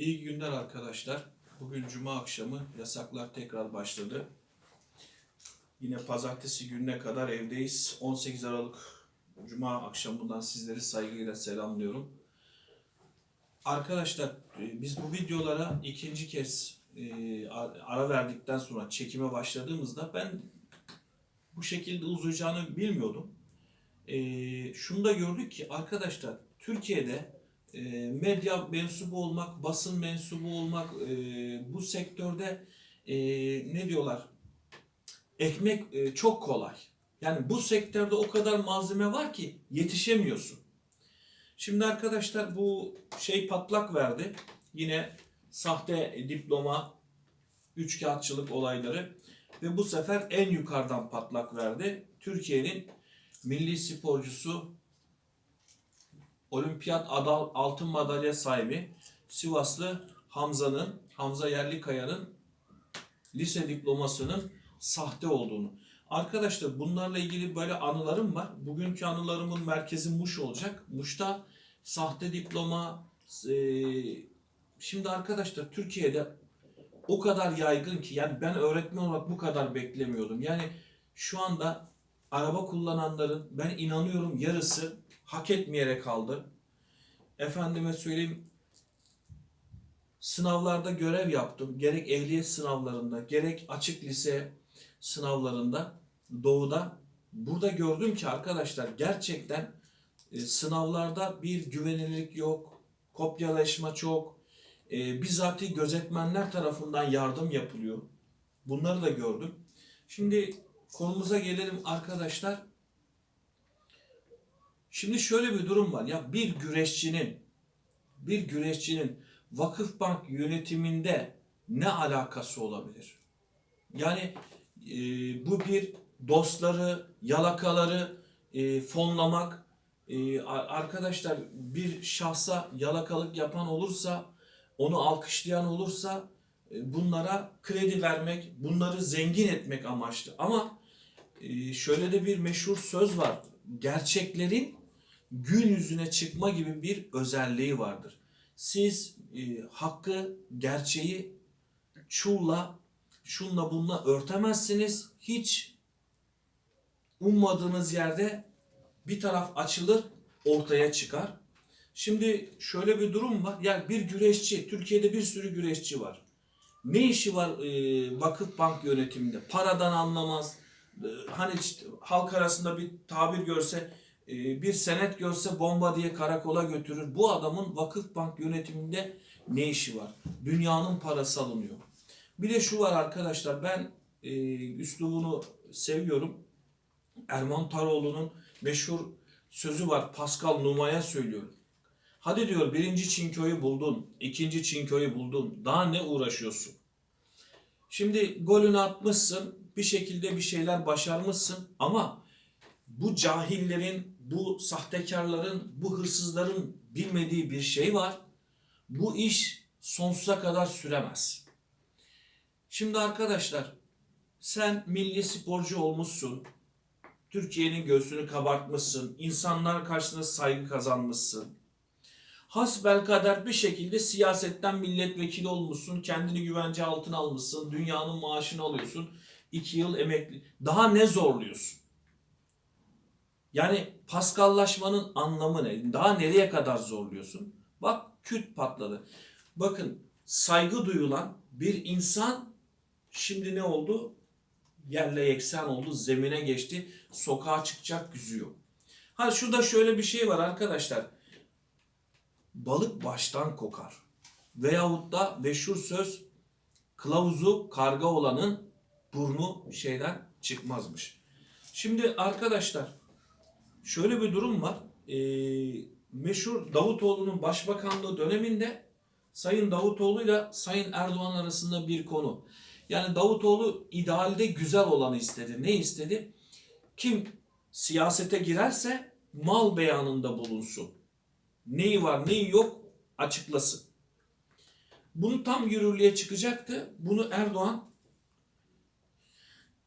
İyi günler arkadaşlar. Bugün cuma akşamı yasaklar tekrar başladı. Yine pazartesi gününe kadar evdeyiz. 18 Aralık cuma akşamından sizleri saygıyla selamlıyorum. Arkadaşlar e, biz bu videolara ikinci kez e, ara verdikten sonra çekime başladığımızda ben bu şekilde uzayacağını bilmiyordum. E, şunu da gördük ki arkadaşlar Türkiye'de medya mensubu olmak, basın mensubu olmak, bu sektörde ne diyorlar? Ekmek çok kolay. Yani bu sektörde o kadar malzeme var ki yetişemiyorsun. Şimdi arkadaşlar bu şey patlak verdi. Yine sahte diploma, üçkağıtçılık olayları ve bu sefer en yukarıdan patlak verdi. Türkiye'nin milli sporcusu olimpiyat adal altın madalya sahibi Sivaslı Hamza'nın, Hamza Yerlikaya'nın lise diplomasının sahte olduğunu. Arkadaşlar bunlarla ilgili böyle anılarım var. Bugünkü anılarımın merkezi Muş olacak. Muş'ta sahte diploma e, şimdi arkadaşlar Türkiye'de o kadar yaygın ki yani ben öğretmen olarak bu kadar beklemiyordum. Yani şu anda araba kullananların ben inanıyorum yarısı hak etmeyerek kaldı. Efendime söyleyeyim sınavlarda görev yaptım. Gerek ehliyet sınavlarında, gerek açık lise sınavlarında doğuda burada gördüm ki arkadaşlar gerçekten e, sınavlarda bir güvenilirlik yok, kopyalaşma çok, e, bizatihi gözetmenler tarafından yardım yapılıyor. Bunları da gördüm. Şimdi konumuza gelelim arkadaşlar. Şimdi şöyle bir durum var. Ya bir güreşçinin bir güreşçinin Vakıfbank yönetiminde ne alakası olabilir? Yani e, bu bir dostları, yalakaları e, fonlamak, e, arkadaşlar bir şahsa yalakalık yapan olursa, onu alkışlayan olursa e, bunlara kredi vermek, bunları zengin etmek amaçlı. Ama e, şöyle de bir meşhur söz var. Gerçeklerin gün yüzüne çıkma gibi bir özelliği vardır. Siz e, hakkı, gerçeği çulla, şunla bununla örtemezsiniz. Hiç ummadığınız yerde bir taraf açılır, ortaya çıkar. Şimdi şöyle bir durum var. Yani bir güreşçi, Türkiye'de bir sürü güreşçi var. Ne işi var e, Vakıfbank yönetiminde? Paradan anlamaz. E, hani işte halk arasında bir tabir görse, bir senet görse bomba diye karakola götürür. Bu adamın Vakıfbank yönetiminde ne işi var? Dünyanın parası alınıyor. Bir de şu var arkadaşlar ben e, üslubunu seviyorum. Erman Taroğlu'nun meşhur sözü var. Pascal Numa'ya söylüyor. Hadi diyor birinci çinköyü buldun, ikinci çinköyü buldun. Daha ne uğraşıyorsun? Şimdi golünü atmışsın, bir şekilde bir şeyler başarmışsın ama bu cahillerin, bu sahtekarların, bu hırsızların bilmediği bir şey var. Bu iş sonsuza kadar süremez. Şimdi arkadaşlar sen milli sporcu olmuşsun. Türkiye'nin göğsünü kabartmışsın. insanlar karşısında saygı kazanmışsın. Hasbelkader bir şekilde siyasetten milletvekili olmuşsun. Kendini güvence altına almışsın. Dünyanın maaşını alıyorsun. iki yıl emekli. Daha ne zorluyorsun? Yani paskallaşmanın anlamı ne? Daha nereye kadar zorluyorsun? Bak küt patladı. Bakın saygı duyulan bir insan şimdi ne oldu? Yerle yeksan oldu, zemine geçti, sokağa çıkacak gücü yok. Ha şurada şöyle bir şey var arkadaşlar. Balık baştan kokar. Veyahut da meşhur söz kılavuzu karga olanın burnu şeyden çıkmazmış. Şimdi arkadaşlar şöyle bir durum var. Ee, meşhur Davutoğlu'nun başbakanlığı döneminde Sayın Davutoğlu ile Sayın Erdoğan arasında bir konu. Yani Davutoğlu idealde güzel olanı istedi. Ne istedi? Kim siyasete girerse mal beyanında bulunsun. Neyi var neyi yok açıklasın. Bunu tam yürürlüğe çıkacaktı. Bunu Erdoğan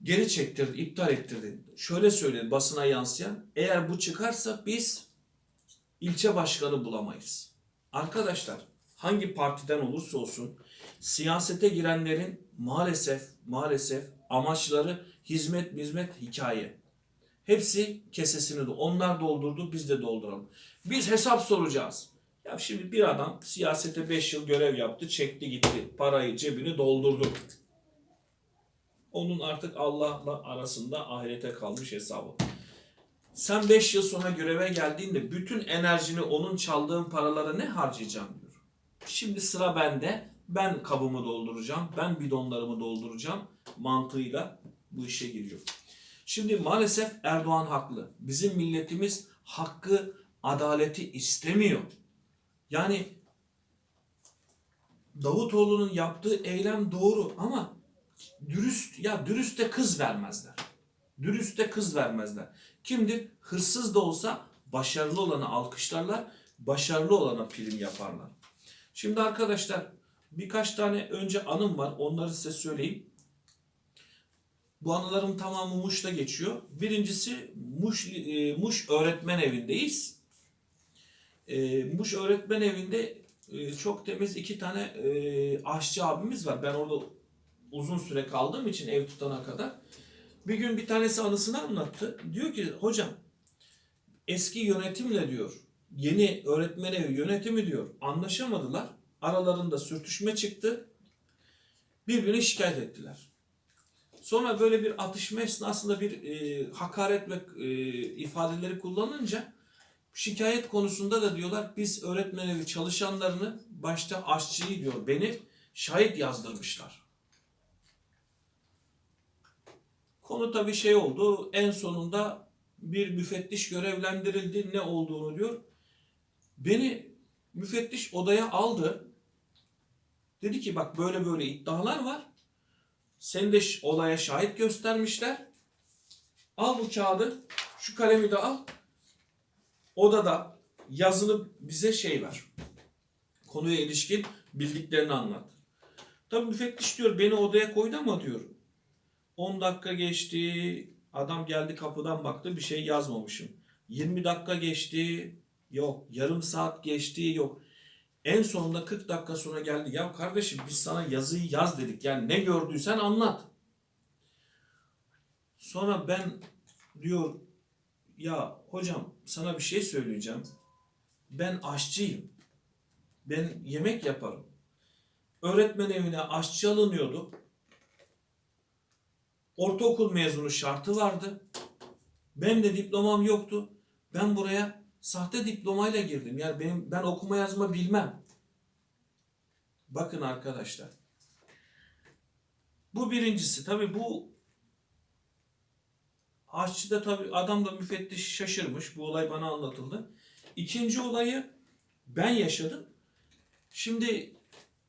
geri çektirdi, iptal ettirdi. Şöyle söyledi basına yansıyan. Eğer bu çıkarsa biz ilçe başkanı bulamayız. Arkadaşlar hangi partiden olursa olsun siyasete girenlerin maalesef maalesef amaçları hizmet hizmet hikaye. Hepsi kesesini de onlar doldurdu biz de dolduralım. Biz hesap soracağız. Ya şimdi bir adam siyasete 5 yıl görev yaptı, çekti gitti. Parayı cebini doldurdu. Onun artık Allah'la arasında ahirete kalmış hesabı. Sen 5 yıl sonra göreve geldiğinde bütün enerjini onun çaldığın paralara ne harcayacağım diyor. Şimdi sıra bende. Ben kabımı dolduracağım. Ben bidonlarımı dolduracağım. Mantığıyla bu işe giriyor. Şimdi maalesef Erdoğan haklı. Bizim milletimiz hakkı, adaleti istemiyor. Yani Davutoğlu'nun yaptığı eylem doğru ama dürüst ya dürüste kız vermezler. Dürüste kız vermezler. Kimdir? Hırsız da olsa başarılı olanı alkışlarlar, başarılı olana prim yaparlar. Şimdi arkadaşlar birkaç tane önce anım var. Onları size söyleyeyim. Bu anılarım tamamı Muş'ta geçiyor. Birincisi Muş, e, Muş öğretmen evindeyiz. E, Muş öğretmen evinde e, çok temiz iki tane aşçı abimiz var. Ben orada uzun süre kaldığım için ev tutana kadar. Bir gün bir tanesi anısını anlattı. Diyor ki hocam eski yönetimle diyor yeni öğretmen evi yönetimi diyor anlaşamadılar. Aralarında sürtüşme çıktı. Birbirini şikayet ettiler. Sonra böyle bir atışma esnasında bir e, hakaret ve e, ifadeleri kullanınca şikayet konusunda da diyorlar biz öğretmen evi çalışanlarını başta aşçıyı diyor beni şahit yazdırmışlar. Konu tabii şey oldu. En sonunda bir müfettiş görevlendirildi. Ne olduğunu diyor. Beni müfettiş odaya aldı. Dedi ki bak böyle böyle iddialar var. Seni de olaya şahit göstermişler. Al bu kağıdı. Şu kalemi de al. Odada yazılı bize şey ver. Konuya ilişkin bildiklerini anlat. Tabii müfettiş diyor beni odaya koydu ama diyor 10 dakika geçti. Adam geldi kapıdan baktı bir şey yazmamışım. 20 dakika geçti. Yok. Yarım saat geçti. Yok. En sonunda 40 dakika sonra geldi. Ya kardeşim biz sana yazıyı yaz dedik. Yani ne gördüysen anlat. Sonra ben diyor ya hocam sana bir şey söyleyeceğim. Ben aşçıyım. Ben yemek yaparım. Öğretmen evine aşçı alınıyordu ortaokul mezunu şartı vardı. Benim de diplomam yoktu. Ben buraya sahte diplomayla girdim. Yani benim ben okuma yazma bilmem. Bakın arkadaşlar. Bu birincisi. Tabii bu aşçı da tabii adam da müfettiş şaşırmış. Bu olay bana anlatıldı. İkinci olayı ben yaşadım. Şimdi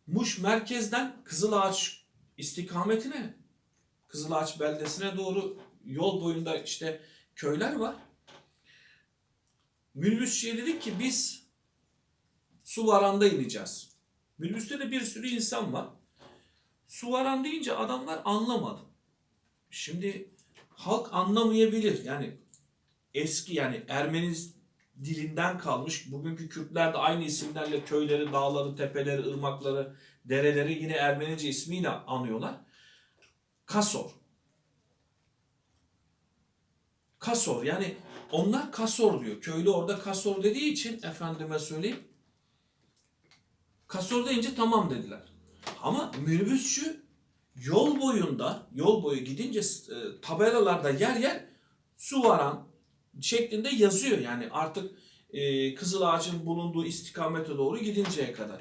Muş merkezden Kızılağaç istikametine Kızılağaç beldesine doğru yol boyunda işte köyler var. Minibüsçüye dedik ki biz Suvaran'da ineceğiz. Minibüste de bir sürü insan var. Suvaran deyince adamlar anlamadı. Şimdi halk anlamayabilir. Yani eski yani Ermeni dilinden kalmış. Bugünkü Kürtler de aynı isimlerle köyleri, dağları, tepeleri, ırmakları, dereleri yine Ermenice ismiyle anıyorlar. Kasor. Kasor yani onlar kasor diyor. Köylü orada kasor dediği için efendime söyleyeyim. Kasor deyince tamam dediler. Ama minibüsçü yol boyunda, yol boyu gidince e, tabelalarda yer yer su varan şeklinde yazıyor. Yani artık e, Kızılağaç'ın bulunduğu istikamete doğru gidinceye kadar.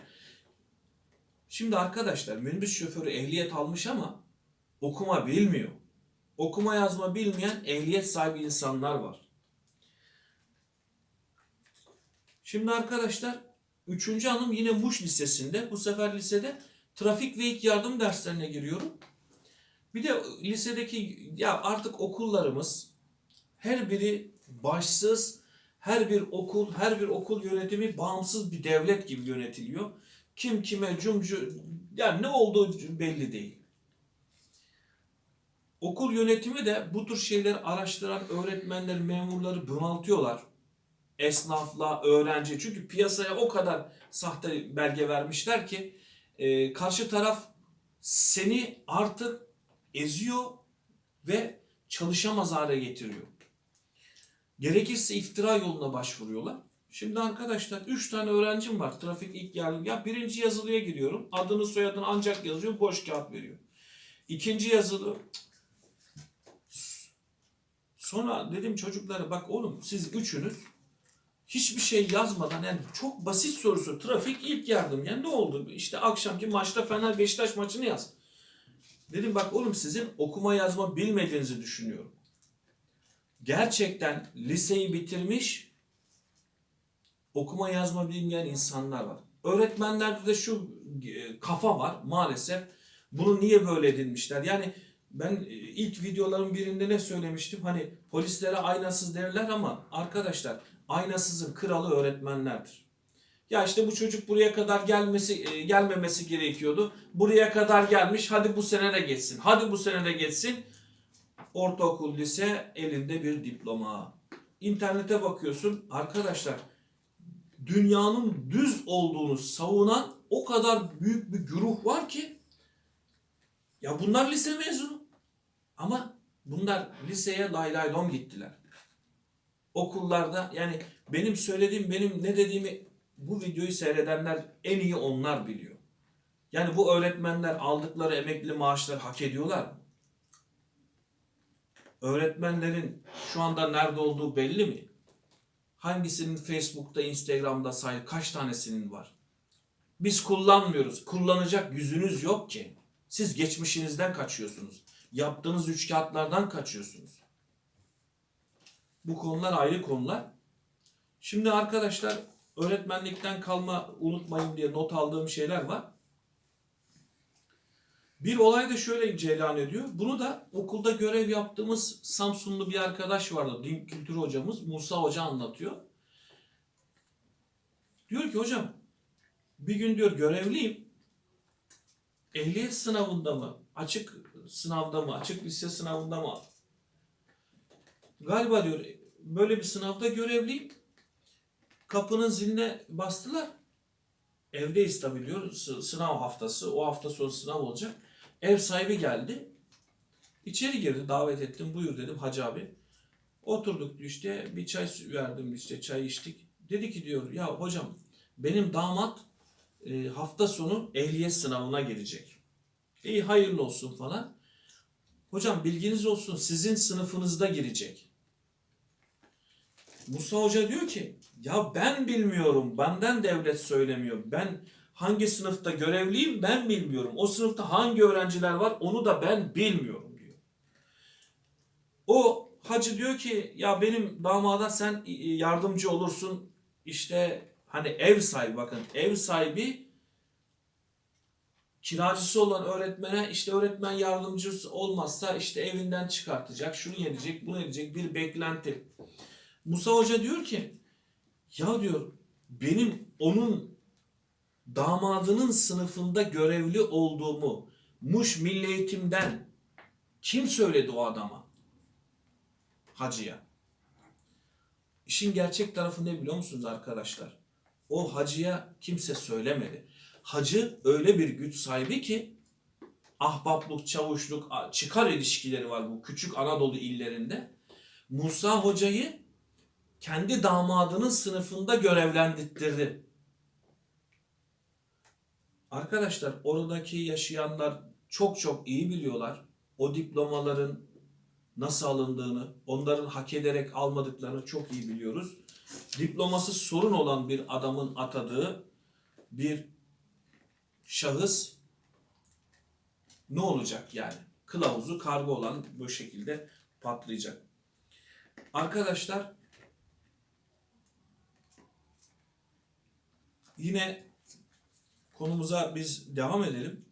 Şimdi arkadaşlar minibüs şoförü ehliyet almış ama okuma bilmiyor. Okuma yazma bilmeyen ehliyet sahibi insanlar var. Şimdi arkadaşlar üçüncü anım yine Muş Lisesi'nde. Bu sefer lisede trafik ve ilk yardım derslerine giriyorum. Bir de lisedeki ya artık okullarımız her biri başsız, her bir okul, her bir okul yönetimi bağımsız bir devlet gibi yönetiliyor. Kim kime cumcu yani ne olduğu belli değil. Okul yönetimi de bu tür şeyleri araştıran öğretmenleri, memurları bunaltıyorlar. esnafla, öğrenci. Çünkü piyasaya o kadar sahte belge vermişler ki e, karşı taraf seni artık eziyor ve çalışamaz hale getiriyor. Gerekirse iftira yoluna başvuruyorlar. Şimdi arkadaşlar 3 tane öğrencim var. Trafik ilk yardım. Ya birinci yazılıya giriyorum. Adını soyadını ancak yazıyor. Boş kağıt veriyor. İkinci yazılı Sonra dedim çocuklara bak oğlum siz üçünüz hiçbir şey yazmadan yani çok basit sorusu trafik ilk yardım yani ne oldu işte akşamki maçta Fener Beşiktaş maçını yaz. Dedim bak oğlum sizin okuma yazma bilmediğinizi düşünüyorum. Gerçekten liseyi bitirmiş okuma yazma bilmeyen insanlar var. Öğretmenlerde de şu e, kafa var maalesef. Bunu niye böyle edinmişler? Yani ben e, ilk videoların birinde ne söylemiştim? Hani polislere aynasız derler ama arkadaşlar aynasızın kralı öğretmenlerdir. Ya işte bu çocuk buraya kadar gelmesi e, gelmemesi gerekiyordu. Buraya kadar gelmiş. Hadi bu sene de geçsin. Hadi bu sene de geçsin. Ortaokul, lise elinde bir diploma. İnternete bakıyorsun arkadaşlar dünyanın düz olduğunu savunan o kadar büyük bir güruh var ki ya bunlar lise mezunu. Ama bunlar liseye lay lay lom gittiler. Okullarda yani benim söylediğim, benim ne dediğimi bu videoyu seyredenler en iyi onlar biliyor. Yani bu öğretmenler aldıkları emekli maaşları hak ediyorlar mı? Öğretmenlerin şu anda nerede olduğu belli mi? Hangisinin Facebook'ta, Instagram'da say kaç tanesinin var? Biz kullanmıyoruz. Kullanacak yüzünüz yok ki. Siz geçmişinizden kaçıyorsunuz. Yaptığınız üç kağıtlardan kaçıyorsunuz. Bu konular ayrı konular. Şimdi arkadaşlar öğretmenlikten kalma unutmayın diye not aldığım şeyler var. Bir olay da şöyle cereyan ediyor. Bunu da okulda görev yaptığımız Samsunlu bir arkadaş vardı. Din kültürü hocamız Musa Hoca anlatıyor. Diyor ki hocam bir gün diyor görevliyim. Ehliyet sınavında mı? Açık sınavda mı? Açık lise sınavında mı? Galiba diyor böyle bir sınavda görevliyim. Kapının ziline bastılar. Evdeyiz tabii diyor. Sınav haftası. O hafta sonu sınav olacak. Ev sahibi geldi. İçeri girdi. Davet ettim. Buyur dedim hacı abi. Oturduk işte. Bir çay verdim işte. Çay içtik. Dedi ki diyor ya hocam benim damat e, hafta sonu ehliyet sınavına girecek. İyi hayırlı olsun falan. Hocam bilginiz olsun sizin sınıfınızda girecek. Musa Hoca diyor ki ya ben bilmiyorum benden devlet söylemiyor. Ben hangi sınıfta görevliyim ben bilmiyorum. O sınıfta hangi öğrenciler var onu da ben bilmiyorum diyor. O hacı diyor ki ya benim damada sen yardımcı olursun işte hani ev sahibi bakın ev sahibi kiracısı olan öğretmene işte öğretmen yardımcısı olmazsa işte evinden çıkartacak, şunu yenecek, bunu edecek bir beklenti. Musa Hoca diyor ki ya diyor benim onun damadının sınıfında görevli olduğumu Muş Milli Eğitim'den kim söyledi o adama? Hacıya. İşin gerçek tarafı ne biliyor musunuz arkadaşlar? O hacıya kimse söylemedi. Hacı öyle bir güç sahibi ki ahbaplık, çavuşluk, çıkar ilişkileri var bu küçük Anadolu illerinde. Musa Hoca'yı kendi damadının sınıfında görevlendirdi. Arkadaşlar oradaki yaşayanlar çok çok iyi biliyorlar. O diplomaların nasıl alındığını, onların hak ederek almadıklarını çok iyi biliyoruz. Diploması sorun olan bir adamın atadığı bir şahıs ne olacak yani? Kılavuzu kargo olan bu şekilde patlayacak. Arkadaşlar yine konumuza biz devam edelim.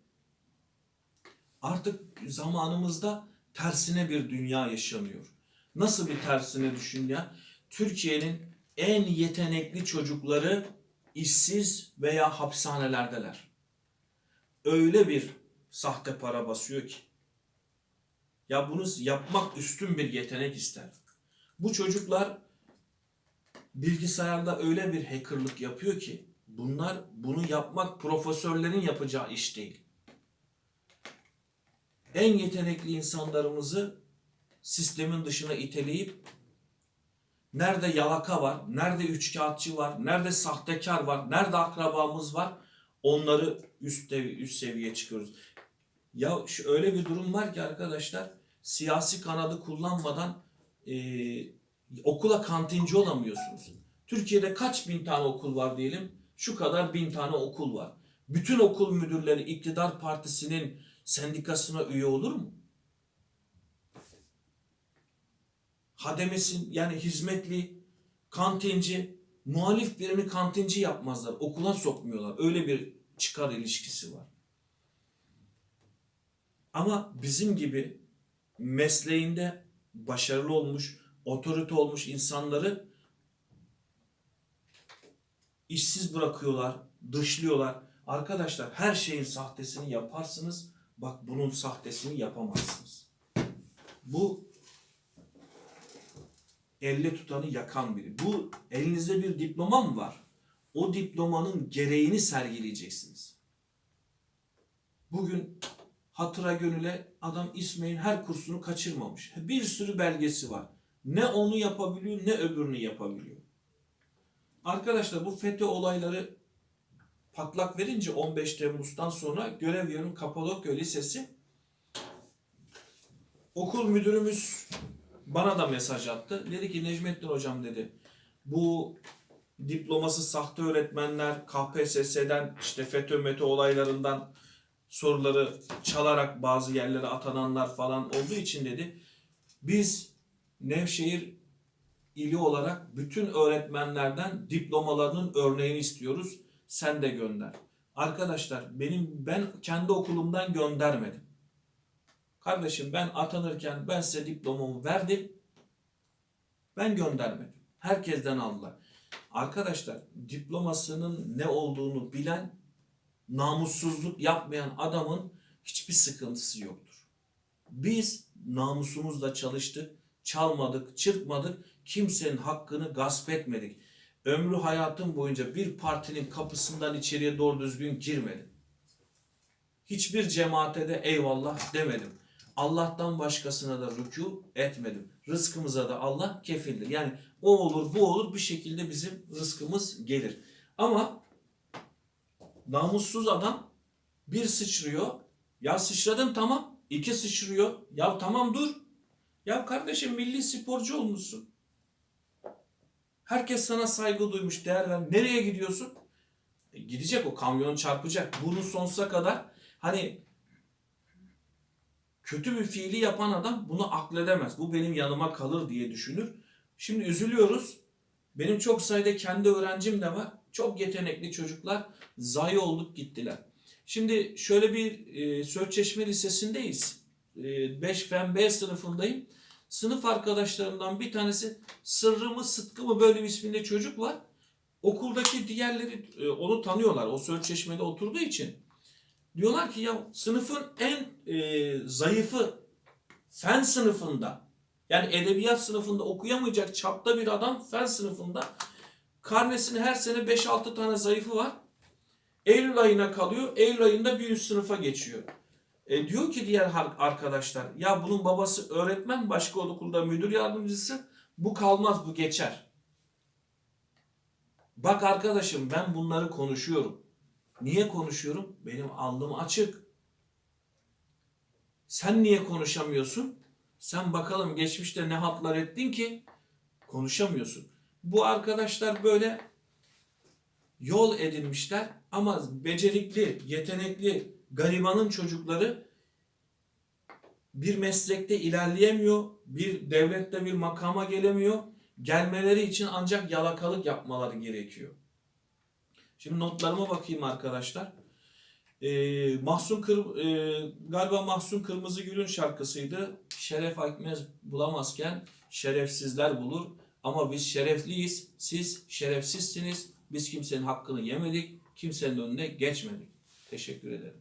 Artık zamanımızda tersine bir dünya yaşanıyor. Nasıl bir tersine düşün ya? Türkiye'nin en yetenekli çocukları işsiz veya hapishanelerdeler. Öyle bir sahte para basıyor ki. Ya bunu yapmak üstün bir yetenek ister. Bu çocuklar bilgisayarda öyle bir hackerlık yapıyor ki bunlar bunu yapmak profesörlerin yapacağı iş değil. En yetenekli insanlarımızı sistemin dışına iteleyip nerede yalaka var, nerede üçkağıtçı var, nerede sahtekar var, nerede akrabamız var onları üst, dev- üst seviyeye çıkıyoruz. Ya şu öyle bir durum var ki arkadaşlar siyasi kanadı kullanmadan eee, okula kantinci olamıyorsunuz. Türkiye'de kaç bin tane okul var diyelim? Şu kadar bin tane okul var. Bütün okul müdürleri iktidar partisinin sendikasına üye olur mu? Hademesin yani hizmetli, kantinci, muhalif birini kantinci yapmazlar. Okula sokmuyorlar. Öyle bir çıkar ilişkisi var. Ama bizim gibi mesleğinde başarılı olmuş, otorite olmuş insanları işsiz bırakıyorlar, dışlıyorlar. Arkadaşlar her şeyin sahtesini yaparsınız. Bak bunun sahtesini yapamazsınız. Bu elle tutanı yakan biri. Bu elinizde bir diploma mı var? O diplomanın gereğini sergileyeceksiniz. Bugün hatıra gönüle adam İsmail'in her kursunu kaçırmamış. Bir sürü belgesi var. Ne onu yapabiliyor ne öbürünü yapabiliyor. Arkadaşlar bu FETÖ olayları patlak verince 15 Temmuz'dan sonra görev yerim Kapadokya Lisesi okul müdürümüz bana da mesaj attı. Dedi ki Necmettin hocam dedi bu diploması sahte öğretmenler KPSS'den işte FETÖ METÖ olaylarından soruları çalarak bazı yerlere atananlar falan olduğu için dedi biz Nevşehir ili olarak bütün öğretmenlerden diplomalarının örneğini istiyoruz. Sen de gönder. Arkadaşlar benim ben kendi okulumdan göndermedim. Kardeşim ben atanırken ben size diplomamı verdim. Ben göndermedim. Herkesten aldılar. Arkadaşlar diplomasının ne olduğunu bilen namussuzluk yapmayan adamın hiçbir sıkıntısı yoktur. Biz namusumuzla çalıştık, çalmadık, çırpmadık, kimsenin hakkını gasp etmedik. Ömrü hayatım boyunca bir partinin kapısından içeriye doğru düzgün girmedim. Hiçbir cemaate de eyvallah demedim. Allah'tan başkasına da rükû etmedim. Rızkımıza da Allah kefildir. Yani o olur bu olur bir şekilde bizim rızkımız gelir. Ama namussuz adam bir sıçrıyor. Ya sıçradın tamam. İki sıçrıyor. Ya tamam dur. Ya kardeşim milli sporcu olmuşsun. Herkes sana saygı duymuş, değer ver. Nereye gidiyorsun? E, gidecek o kamyon çarpacak. Bunu sonsuza kadar hani kötü bir fiili yapan adam bunu akledemez. Bu benim yanıma kalır diye düşünür. Şimdi üzülüyoruz. Benim çok sayıda kendi öğrencim de var. Çok yetenekli çocuklar zayi olduk gittiler. Şimdi şöyle bir e, Söğütçeşme Lisesi'ndeyiz. E, 5 fen B sınıfındayım. Sınıf arkadaşlarımdan bir tanesi Sırrı mı Sıtkı mı böyle bir isminde çocuk var. Okuldaki diğerleri e, onu tanıyorlar. O Söğütçeşme'de oturduğu için. Diyorlar ki ya sınıfın en e, zayıfı fen sınıfında yani edebiyat sınıfında okuyamayacak çapta bir adam fen sınıfında karnesini her sene 5-6 tane zayıfı var. Eylül ayına kalıyor. Eylül ayında bir üst sınıfa geçiyor. E, diyor ki diğer arkadaşlar ya bunun babası öğretmen başka okulda müdür yardımcısı bu kalmaz bu geçer. Bak arkadaşım ben bunları konuşuyorum. Niye konuşuyorum? Benim alnım açık. Sen niye konuşamıyorsun? Sen bakalım geçmişte ne hatlar ettin ki konuşamıyorsun. Bu arkadaşlar böyle yol edinmişler ama becerikli, yetenekli, garibanın çocukları bir meslekte ilerleyemiyor, bir devlette bir makama gelemiyor. Gelmeleri için ancak yalakalık yapmaları gerekiyor. Şimdi notlarıma bakayım arkadaşlar. Ee, Mahsun Kır, e, galiba Mahsun Kırmızıgül'ün şarkısıydı. Şeref ekmez bulamazken şerefsizler bulur. Ama biz şerefliyiz, siz şerefsizsiniz. Biz kimsenin hakkını yemedik, kimsenin önüne geçmedik. Teşekkür ederim.